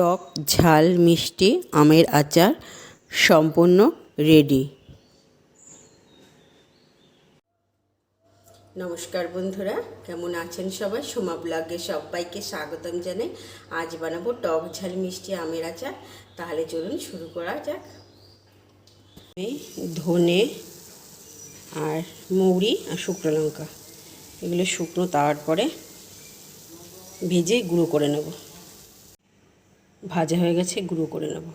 টক, ঝাল, মিষ্টি, আমের আচার সম্পূর্ণ রেডি নমস্কার বন্ধুরা, কেমন আছেন সবাই? সোমা ব্লগে সবাইকে স্বাগতম জানাই। আজ বানাবো টক, ঝাল, মিষ্টি, আমের আচার। তাহলে চলুন শুরু করা যাক। এই ধনে আর মৌরি আর শুকনো লঙ্কা। এগুলো শুকনো তাওয়ার পরে ভেজে গুঁড়ো করে নেব। ভাজা হয়ে গেছে, গুঁড়ো করে নেব।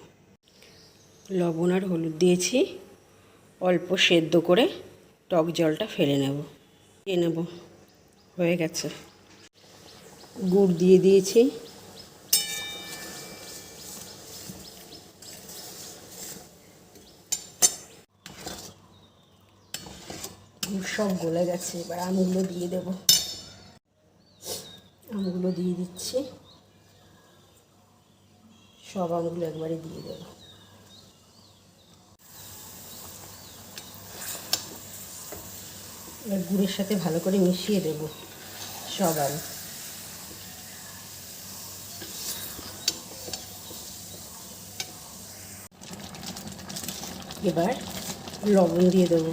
লবণ আর হলুদ দিয়েছি। অল্প সেদ্ধ করে টক জলটা ফেলে নেব। দিয়ে নেব। হয়ে গেছে। গুড় দিয়ে দিয়েছি। সব গলে গেছে। এবার আমগুলো দিয়ে দেব। আমগুলো দিয়ে দিচ্ছি। সব আমগুলো একবারে দিয়ে দেব। এবার গুড়ের সাথে ভালো করে মিশিয়ে দেব সব আম। এবার লবণ দিয়ে দেবো।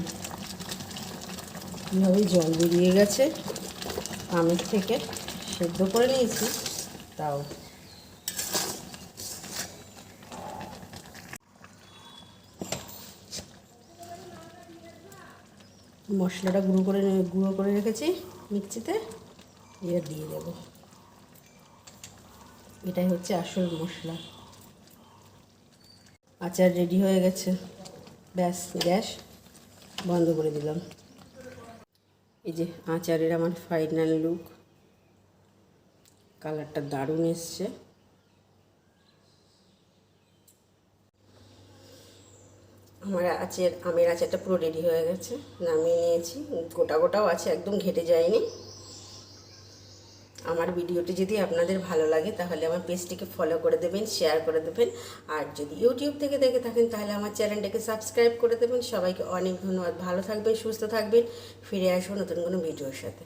কীভাবে জল বেরিয়ে গেছে। আমের থেকে সেদ্ধ করে নিয়েছি, তাও মশলাটা গুঁড়ো করে গুঁড়ো করে রেখেছি মিক্সিতে। এটা দিয়ে দেব। এটাই হচ্ছে আসল মশলা। আচার রেডি হয়ে গেছে। ব্যাস, গ্যাস বন্ধ করে দিলাম। এই যে আচারের আমার ফাইনাল লুক কালারটা দারুণ এসছে। আমার আচার আমের আচারটা পুরো রেডি হয়ে গেছে। নামিয়ে নিয়েছি, গোটা গোটাও আছে, একদম ঘেটে যায়নি। আমার ভিডিওটি যদি আপনাদের ভালো লাগে, তাহলে আমার পেজটিকে ফলো করে দেবেন শেয়ার করে দেবেন। আর যদি ইউটিউব থেকে দেখে থাকেন, তাহলে আমার চ্যানেলটাকে সাবস্ক্রাইব করে দেবেন। সবাইকে অনেক ধন্যবাদ। ভালো থাকবেন, সুস্থ থাকবেন। ফিরে আসব নতুন কোনো ভিডিওর সাথে।